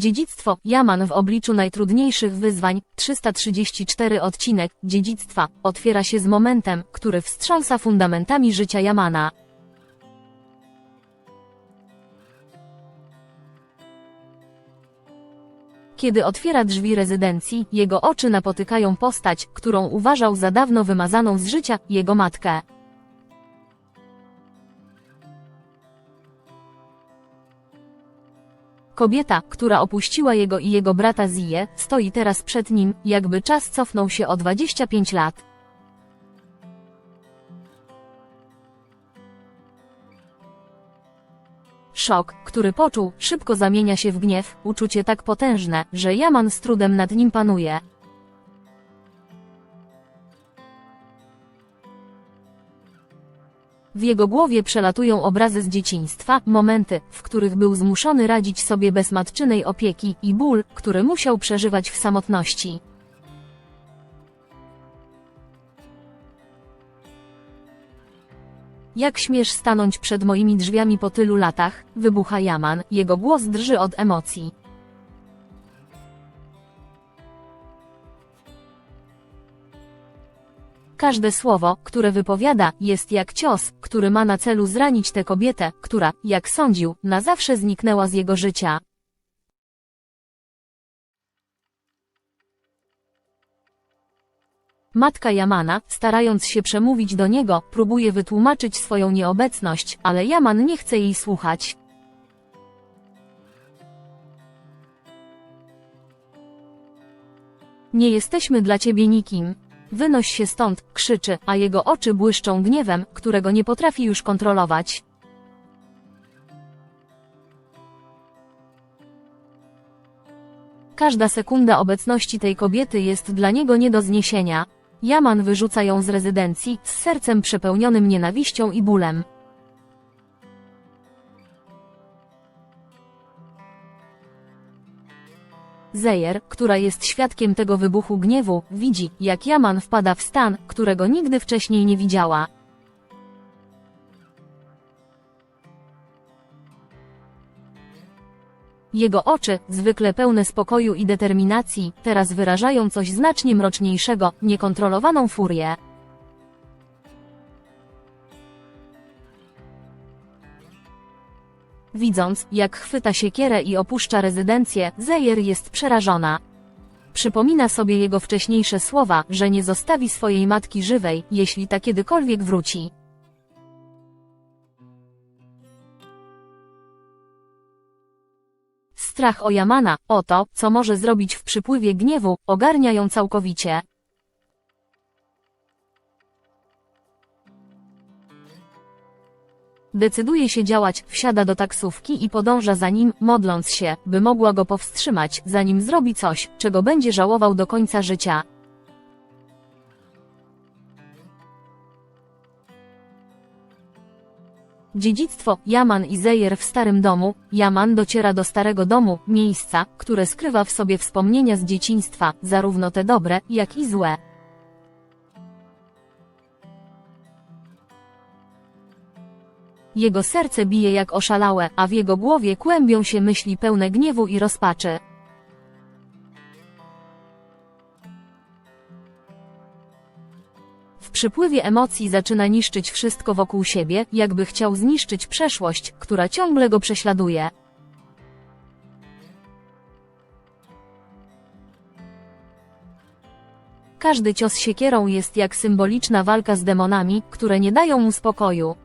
Dziedzictwo, Jaman w obliczu najtrudniejszych wyzwań, 334 odcinek, dziedzictwa, otwiera się z momentem, który wstrząsa fundamentami życia Jamana. Kiedy otwiera drzwi rezydencji, jego oczy napotykają postać, którą uważał za dawno wymazaną z życia, jego matkę. Kobieta, która opuściła jego i jego brata Zije, stoi teraz przed nim, jakby czas cofnął się o 25 lat. Szok, który poczuł, szybko zamienia się w gniew, uczucie tak potężne, że Jaman z trudem nad nim panuje. W jego głowie przelatują obrazy z dzieciństwa, momenty, w których był zmuszony radzić sobie bez matczynej opieki i ból, który musiał przeżywać w samotności. Jak śmiesz stanąć przed moimi drzwiami po tylu latach? Wybucha Jaman, jego głos drży od emocji. Każde słowo, które wypowiada, jest jak cios, który ma na celu zranić tę kobietę, która, jak sądził, na zawsze zniknęła z jego życia. Matka Jamana, starając się przemówić do niego, próbuje wytłumaczyć swoją nieobecność, ale Jaman nie chce jej słuchać. Nie jesteśmy dla ciebie nikim. Wynoś się stąd, krzyczy, a jego oczy błyszczą gniewem, którego nie potrafi już kontrolować. Każda sekunda obecności tej kobiety jest dla niego nie do zniesienia. Jaman wyrzuca ją z rezydencji, z sercem przepełnionym nienawiścią i bólem. Zejer, która jest świadkiem tego wybuchu gniewu, widzi, jak Jaman wpada w stan, którego nigdy wcześniej nie widziała. Jego oczy, zwykle pełne spokoju i determinacji, teraz wyrażają coś znacznie mroczniejszego, niekontrolowaną furię. Widząc, jak chwyta siekierę i opuszcza rezydencję, Zejer jest przerażona. Przypomina sobie jego wcześniejsze słowa, że nie zostawi swojej matki żywej, jeśli ta kiedykolwiek wróci. Strach o Jamana, o to, co może zrobić w przypływie gniewu, ogarnia ją całkowicie. Decyduje się działać, wsiada do taksówki i podąża za nim, modląc się, by mogła go powstrzymać, zanim zrobi coś, czego będzie żałował do końca życia. Dziedzictwo, Jaman i Zejer w starym domu, Jaman dociera do starego domu, miejsca, które skrywa w sobie wspomnienia z dzieciństwa, zarówno te dobre, jak i złe. Jego serce bije jak oszalałe, a w jego głowie kłębią się myśli pełne gniewu i rozpaczy. W przypływie emocji zaczyna niszczyć wszystko wokół siebie, jakby chciał zniszczyć przeszłość, która ciągle go prześladuje. Każdy cios siekierą jest jak symboliczna walka z demonami, które nie dają mu spokoju.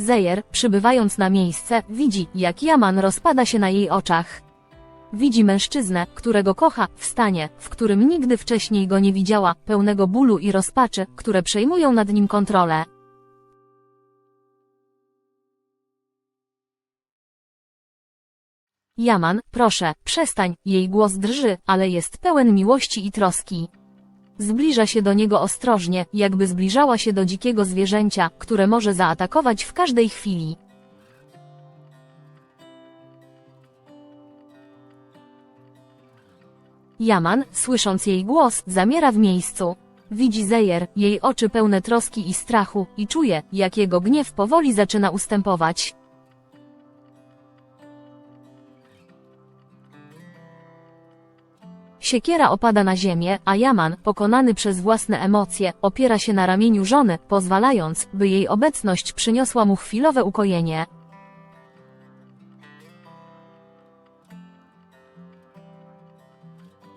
Zejer, przybywając na miejsce, widzi, jak Jaman rozpada się na jej oczach. Widzi mężczyznę, którego kocha, w stanie, w którym nigdy wcześniej go nie widziała, pełnego bólu i rozpaczy, które przejmują nad nim kontrolę. Jaman, proszę, przestań, jej głos drży, ale jest pełen miłości i troski. Zbliża się do niego ostrożnie, jakby zbliżała się do dzikiego zwierzęcia, które może zaatakować w każdej chwili. Jaman, słysząc jej głos, zamiera w miejscu. Widzi Zejer, jej oczy pełne troski i strachu, i czuje, jak jego gniew powoli zaczyna ustępować. Siekiera opada na ziemię, a Jaman, pokonany przez własne emocje, opiera się na ramieniu żony, pozwalając, by jej obecność przyniosła mu chwilowe ukojenie.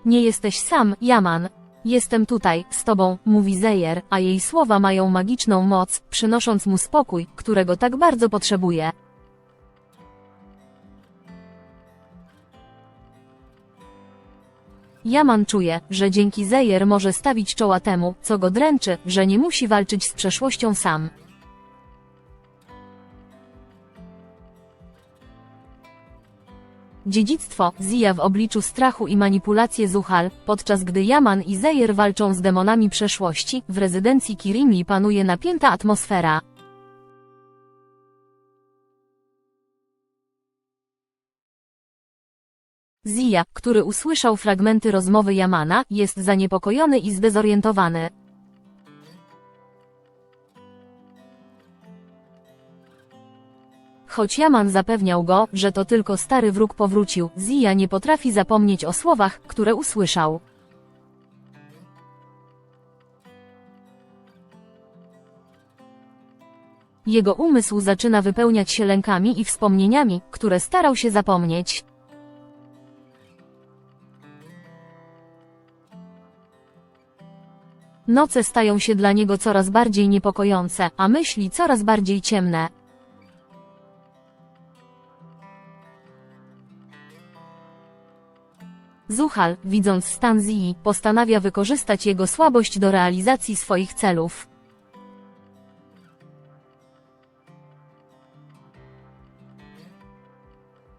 Nie jesteś sam, Jaman. Jestem tutaj, z tobą, mówi Zejer, a jej słowa mają magiczną moc, przynosząc mu spokój, którego tak bardzo potrzebuje. Jaman czuje, że dzięki Zejer może stawić czoła temu, co go dręczy, że nie musi walczyć z przeszłością sam. Dziedzictwo zija w obliczu strachu i manipulacje Zuhal, podczas gdy Jaman i Zejer walczą z demonami przeszłości, w rezydencji Kirimli panuje napięta atmosfera. Zija, który usłyszał fragmenty rozmowy Jamana, jest zaniepokojony i zdezorientowany. Choć Jaman zapewniał go, że to tylko stary wróg powrócił, Zija nie potrafi zapomnieć o słowach, które usłyszał. Jego umysł zaczyna wypełniać się lękami i wspomnieniami, które starał się zapomnieć. Noce stają się dla niego coraz bardziej niepokojące, a myśli coraz bardziej ciemne. Zuhal, widząc stan Zii, postanawia wykorzystać jego słabość do realizacji swoich celów.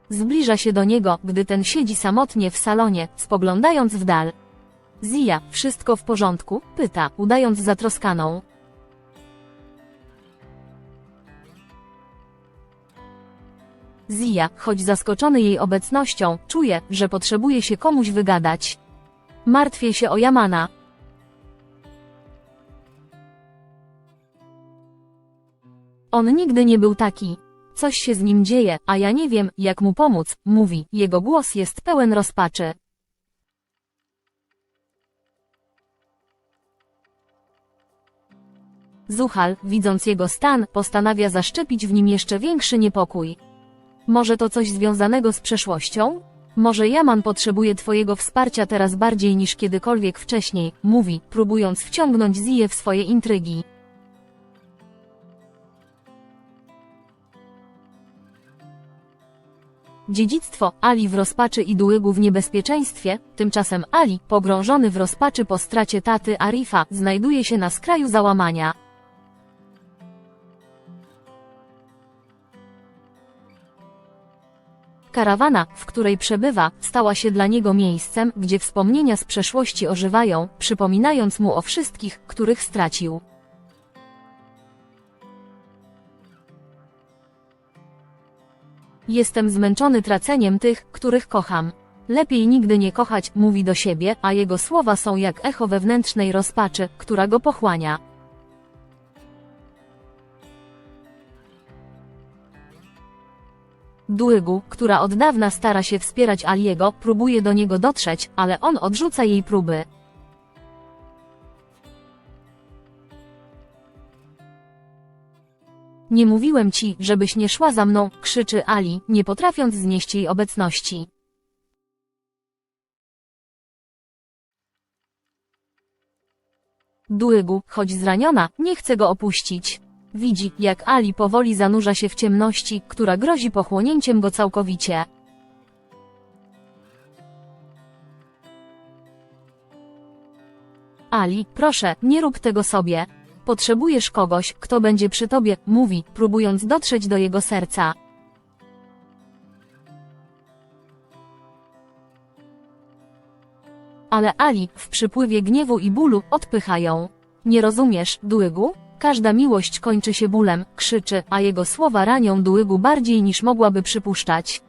Zbliża się do niego, gdy ten siedzi samotnie w salonie, spoglądając w dal. Zia, wszystko w porządku? pyta, udając zatroskaną. Zia, choć zaskoczony jej obecnością, czuje, że potrzebuje się komuś wygadać. Martwię się o Jamana. On nigdy nie był taki. Coś się z nim dzieje, a ja nie wiem, jak mu pomóc, mówi, jego głos jest pełen rozpaczy. Zuhal, widząc jego stan, postanawia zaszczepić w nim jeszcze większy niepokój. Może to coś związanego z przeszłością? Może Jaman potrzebuje twojego wsparcia teraz bardziej niż kiedykolwiek wcześniej, mówi, próbując wciągnąć Ziję w swoje intrygi. Dziedzictwo Ali w rozpaczy i Dułygu w niebezpieczeństwie, tymczasem Ali, pogrążony w rozpaczy po stracie taty Arifa, znajduje się na skraju załamania. Karawana, w której przebywa, stała się dla niego miejscem, gdzie wspomnienia z przeszłości ożywają, przypominając mu o wszystkich, których stracił. Jestem zmęczony traceniem tych, których kocham. Lepiej nigdy nie kochać, mówi do siebie, a jego słowa są jak echo wewnętrznej rozpaczy, która go pochłania. Durygu, która od dawna stara się wspierać Aliego, próbuje do niego dotrzeć, ale on odrzuca jej próby. Nie mówiłem ci, żebyś nie szła za mną, krzyczy Ali, nie potrafiąc znieść jej obecności. Durygu, choć zraniona, nie chce go opuścić. Widzi, jak Ali powoli zanurza się w ciemności, która grozi pochłonięciem go całkowicie. Ali, proszę, nie rób tego sobie. Potrzebujesz kogoś, kto będzie przy tobie, mówi, próbując dotrzeć do jego serca. Ale Ali, w przypływie gniewu i bólu, odpycha ją. Nie rozumiesz, Dułygu? Każda miłość kończy się bólem, krzyczy, a jego słowa ranią Dułygu bardziej niż mogłaby przypuszczać.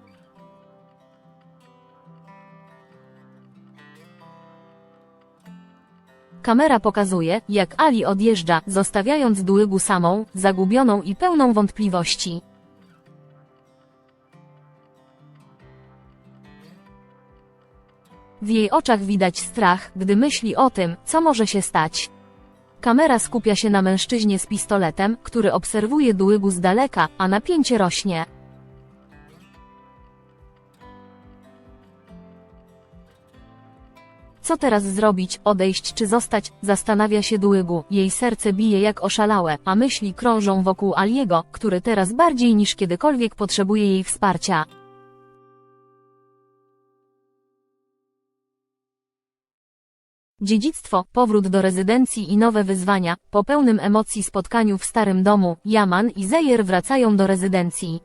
Kamera pokazuje, jak Ali odjeżdża, zostawiając Dułygu samą, zagubioną i pełną wątpliwości. W jej oczach widać strach, gdy myśli o tym, co może się stać. Kamera skupia się na mężczyźnie z pistoletem, który obserwuje Dułygu z daleka, a napięcie rośnie. Co teraz zrobić, odejść czy zostać, zastanawia się Dułygu, jej serce bije jak oszalałe, a myśli krążą wokół Aliego, który teraz bardziej niż kiedykolwiek potrzebuje jej wsparcia. Dziedzictwo, powrót do rezydencji i nowe wyzwania, po pełnym emocji spotkaniu w starym domu, Yaman i Zejer wracają do rezydencji.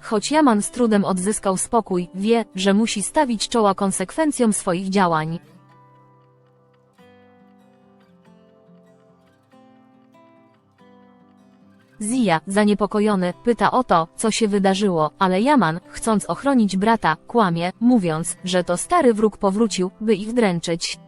Choć Yaman z trudem odzyskał spokój, wie, że musi stawić czoła konsekwencjom swoich działań. Zia, zaniepokojony, pyta o to, co się wydarzyło, ale Yaman, chcąc ochronić brata, kłamie, mówiąc, że to stary wróg powrócił, by ich dręczyć.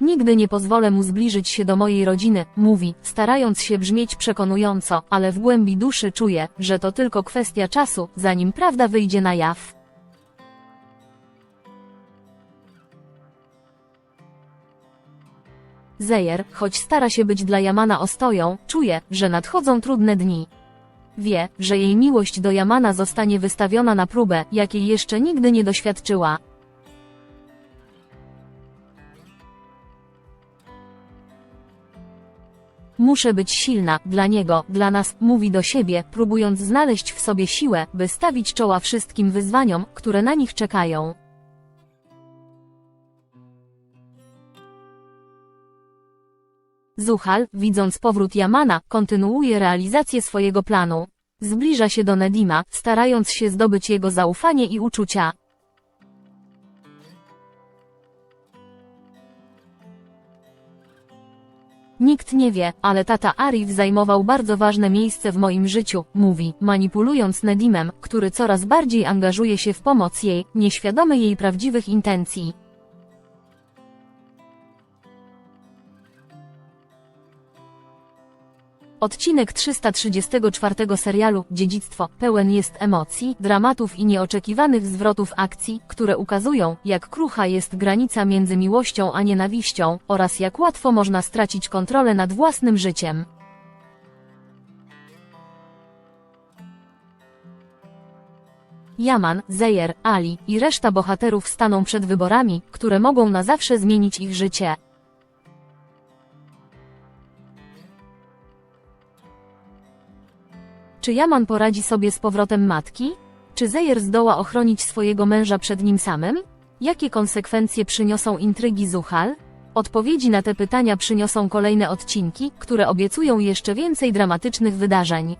Nigdy nie pozwolę mu zbliżyć się do mojej rodziny, mówi, starając się brzmieć przekonująco, ale w głębi duszy czuje, że to tylko kwestia czasu, zanim prawda wyjdzie na jaw. Zejer, choć stara się być dla Jamana ostoją, czuje, że nadchodzą trudne dni. Wie, że jej miłość do Jamana zostanie wystawiona na próbę, jakiej jeszcze nigdy nie doświadczyła. Muszę być silna, dla niego, dla nas, mówi do siebie, próbując znaleźć w sobie siłę, by stawić czoła wszystkim wyzwaniom, które na nich czekają. Zuhal, widząc powrót Jamana, kontynuuje realizację swojego planu. Zbliża się do Nedima, starając się zdobyć jego zaufanie i uczucia. Nikt nie wie, ale tata Arif zajmował bardzo ważne miejsce w moim życiu, mówi, manipulując Nedimem, który coraz bardziej angażuje się w pomoc jej, nieświadomy jej prawdziwych intencji. Odcinek 334 serialu Dziedzictwo pełen jest emocji, dramatów i nieoczekiwanych zwrotów akcji, które ukazują, jak krucha jest granica między miłością a nienawiścią, oraz jak łatwo można stracić kontrolę nad własnym życiem. Yaman, Zeyer, Ali i reszta bohaterów staną przed wyborami, które mogą na zawsze zmienić ich życie. Czy Yaman poradzi sobie z powrotem matki? Czy Zejer zdoła ochronić swojego męża przed nim samym? Jakie konsekwencje przyniosą intrygi Zuhal? Odpowiedzi na te pytania przyniosą kolejne odcinki, które obiecują jeszcze więcej dramatycznych wydarzeń.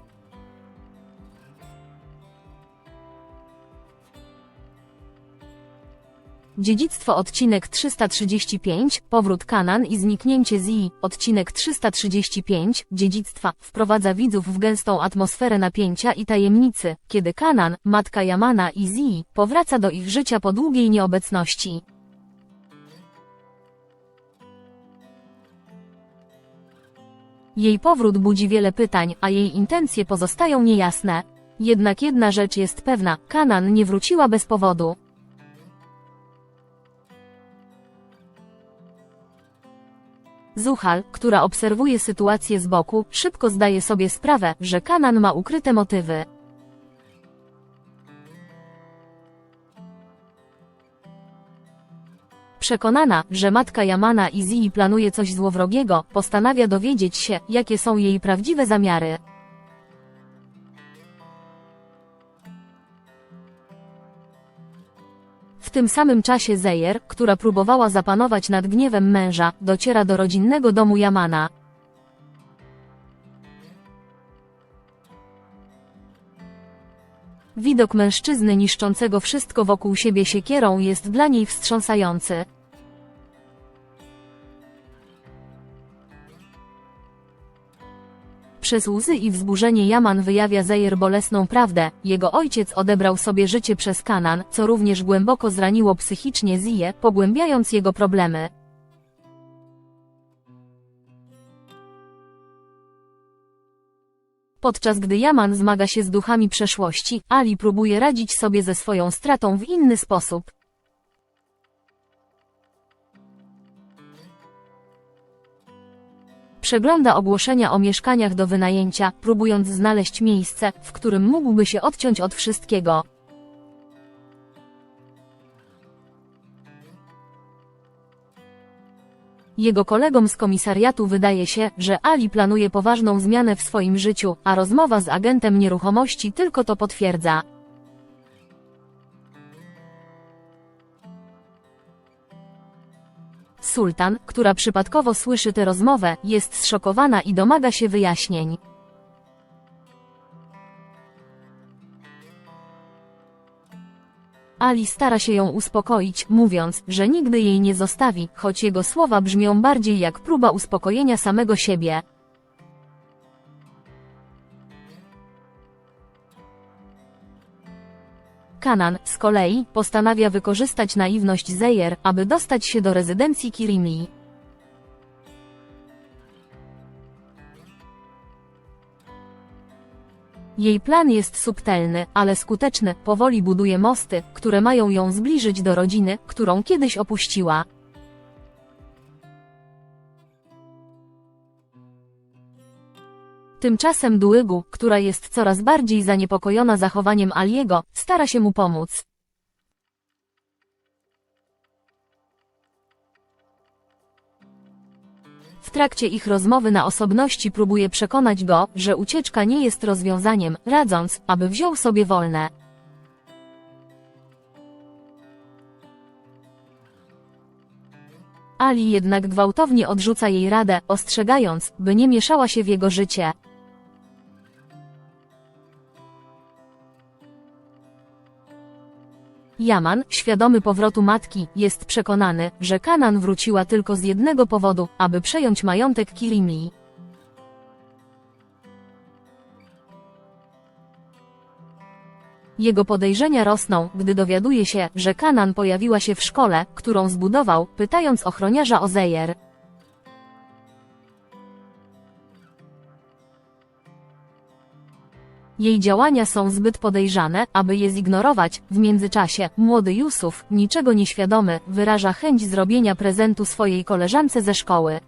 Dziedzictwo odcinek 335, powrót Kanan i zniknięcie Zii, odcinek 335, dziedzictwa, wprowadza widzów w gęstą atmosferę napięcia i tajemnicy, kiedy Kanan, matka Jamana i Zii, powraca do ich życia po długiej nieobecności. Jej powrót budzi wiele pytań, a jej intencje pozostają niejasne. Jednak jedna rzecz jest pewna, Kanan nie wróciła bez powodu. Zuhal, która obserwuje sytuację z boku, szybko zdaje sobie sprawę, że Kanan ma ukryte motywy. Przekonana, że matka Yamana i Zii planuje coś złowrogiego, postanawia dowiedzieć się, jakie są jej prawdziwe zamiary. Tym samym czasie Zejer, która próbowała zapanować nad gniewem męża, dociera do rodzinnego domu Yamana. Widok mężczyzny niszczącego wszystko wokół siebie siekierą jest dla niej wstrząsający. Przez łzy i wzburzenie Jaman wyjawia Zejer bolesną prawdę. Jego ojciec odebrał sobie życie przez Kanan, co również głęboko zraniło psychicznie Ziję, pogłębiając jego problemy. Podczas gdy Jaman zmaga się z duchami przeszłości, Ali próbuje radzić sobie ze swoją stratą w inny sposób. Przegląda ogłoszenia o mieszkaniach do wynajęcia, próbując znaleźć miejsce, w którym mógłby się odciąć od wszystkiego. Jego kolegom z komisariatu wydaje się, że Ali planuje poważną zmianę w swoim życiu, a rozmowa z agentem nieruchomości tylko to potwierdza. Sultan, która przypadkowo słyszy tę rozmowę, jest zszokowana i domaga się wyjaśnień. Ali stara się ją uspokoić, mówiąc, że nigdy jej nie zostawi, choć jego słowa brzmią bardziej jak próba uspokojenia samego siebie. Kanan, z kolei, postanawia wykorzystać naiwność Zejer, aby dostać się do rezydencji Kirimi. Jej plan jest subtelny, ale skuteczny, powoli buduje mosty, które mają ją zbliżyć do rodziny, którą kiedyś opuściła. Tymczasem Duigu, która jest coraz bardziej zaniepokojona zachowaniem Aliego, stara się mu pomóc. W trakcie ich rozmowy na osobności próbuje przekonać go, że ucieczka nie jest rozwiązaniem, radząc, aby wziął sobie wolne. Ali jednak gwałtownie odrzuca jej radę, ostrzegając, by nie mieszała się w jego życie. Jaman, świadomy powrotu matki, jest przekonany, że Kanan wróciła tylko z jednego powodu, aby przejąć majątek Kirimi. Jego podejrzenia rosną, gdy dowiaduje się, że Kanan pojawiła się w szkole, którą zbudował, pytając ochroniarza o Zejer. Jej działania są zbyt podejrzane, aby je zignorować. W międzyczasie, młody Jusuf, niczego nieświadomy, wyraża chęć zrobienia prezentu swojej koleżance ze szkoły.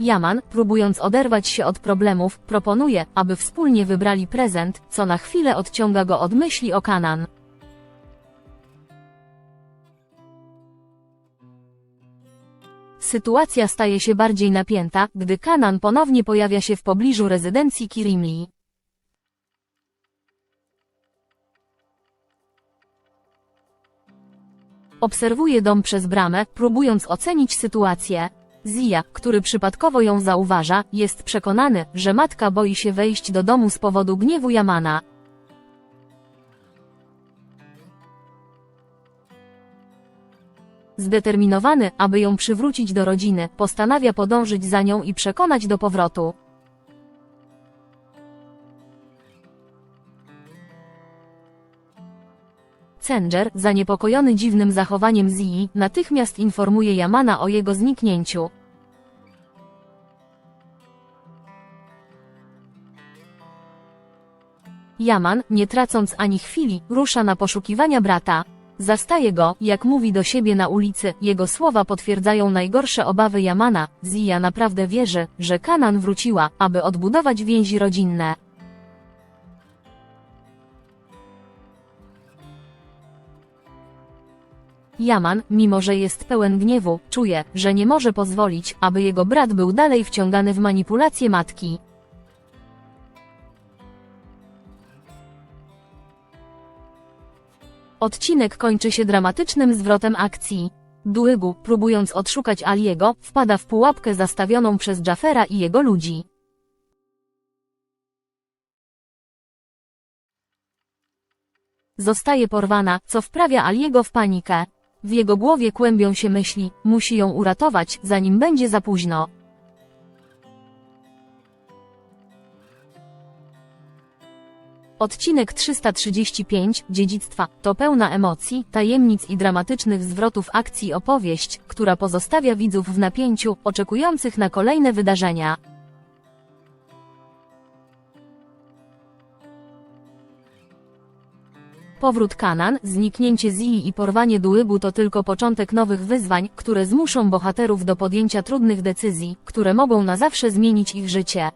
Jaman, próbując oderwać się od problemów, proponuje, aby wspólnie wybrali prezent, co na chwilę odciąga go od myśli o Kanan. Sytuacja staje się bardziej napięta, gdy Kanan ponownie pojawia się w pobliżu rezydencji Kirimi. Obserwuje dom przez bramę, próbując ocenić sytuację. Zia, który przypadkowo ją zauważa, jest przekonany, że matka boi się wejść do domu z powodu gniewu Jamana. Zdeterminowany, aby ją przywrócić do rodziny, postanawia podążyć za nią i przekonać do powrotu. Cenger, zaniepokojony dziwnym zachowaniem Zii, natychmiast informuje Yamana o jego zniknięciu. Yaman, nie tracąc ani chwili, rusza na poszukiwania brata. Zastaje go, jak mówi do siebie na ulicy, jego słowa potwierdzają najgorsze obawy Yamana. Zia naprawdę wierzy, że Kanan wróciła, aby odbudować więzi rodzinne. Jaman, mimo że jest pełen gniewu, czuje, że nie może pozwolić, aby jego brat był dalej wciągany w manipulacje matki. Odcinek kończy się dramatycznym zwrotem akcji. Duigu, próbując odszukać Aliego, wpada w pułapkę zastawioną przez Jafera i jego ludzi. Zostaje porwana, co wprawia Aliego w panikę. W jego głowie kłębią się myśli, musi ją uratować, zanim będzie za późno. Odcinek 335 Dziedzictwa to pełna emocji, tajemnic i dramatycznych zwrotów akcji opowieść, która pozostawia widzów w napięciu, oczekujących na kolejne wydarzenia. Powrót Kanan, zniknięcie Zii i porwanie Dułybu to tylko początek nowych wyzwań, które zmuszą bohaterów do podjęcia trudnych decyzji, które mogą na zawsze zmienić ich życie.